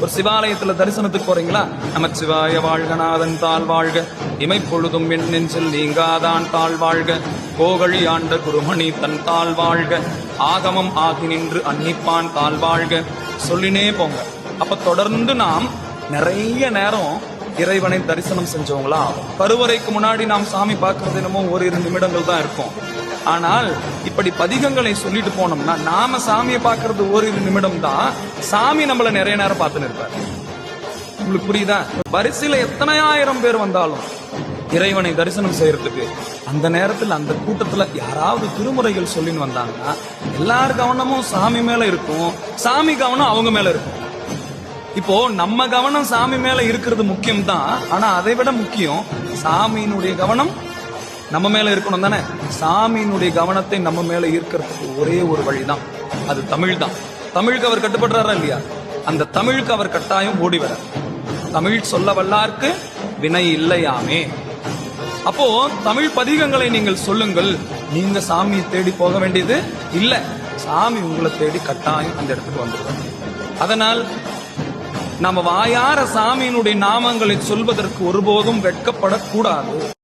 ஒரு சிவாலயத்துல தரிசனத்துக்கு போறீங்களா? நமச்சிவாய வாழ்கநாதன் தாழ் வாழ்க. இமைப்பொழுதும் என் நெஞ்சில் நீங்காதான் தாழ் வாழ்க. கோகழி ஆண்ட குருமணி தன் தாழ் வாழ்க. ஆகமம் ஆகி நின்று அன்னிப்பான் தாழ் வாழ்க. சொல்லினே போங்க. அப்ப தொடர்ந்து நாம் நிறைய நேரம் இறைவனை தரிசனம் செஞ்சவங்களா கருவறைக்கு முன்னாடி நாம் சாமி பார்க்கறது என்னமோ இரு நிமிடங்கள் தான் இருக்கும். ஆனால் இப்படி பதிகங்களை சொல்லிட்டு போனோம்னா நாம சாமியை பார்க்கறது ஓரிரு நிமிடம் தான் சாமி நம்மள நிறைய நேரம் பார்த்துன்னு இருப்பார். உங்களுக்கு புரியுதா? வரிசையில எத்தனை ஆயிரம் பேர் வந்தாலும் இறைவனை தரிசனம் செய்யறதுக்கு அந்த நேரத்தில் அந்த கூட்டத்துல யாராவது திருமுறைகள் சொல்லின்னு வந்தாங்கன்னா எல்லார் கவனமும் சாமி மேல இருக்கும். சாமி கவனம் அவங்க மேல இருக்கும். இப்போ நம்ம கவனம் சாமி மேல இருக்கிறது முக்கியம் தான் ஆனா அதை விட முக்கியம் சாமியினுடைய கவனம் நம்ம மேல இருக்கணும் தானே? சாமியினுடைய கவனத்தை நம்ம மேல ஈர்க்கிறதுக்கு ஒரே ஒரு வழிதான். அது தமிழ் தான் தமிழுக்கு அவர் கட்டுப்படுறாரா இல்லையா? அந்த தமிழுக்கு அவர் கட்டாயம் ஓடி வர தமிழ் சொல்ல வல்லார்க்கு வினை இல்லையாமே. அப்போ தமிழ் பதிகங்களை நீங்கள் சொல்லுங்கள். நீங்க சாமியை தேடி போக வேண்டியது இல்ல. சாமி உங்களை தேடி கட்டாயம் அந்த இடத்துக்கு வந்துடுவாங்க அதனால் நம்ம வாயார சாமியினுடைய நாமங்களை சொல்வதற்கு ஒருபோதும் வெட்கப்படக்கூடாது.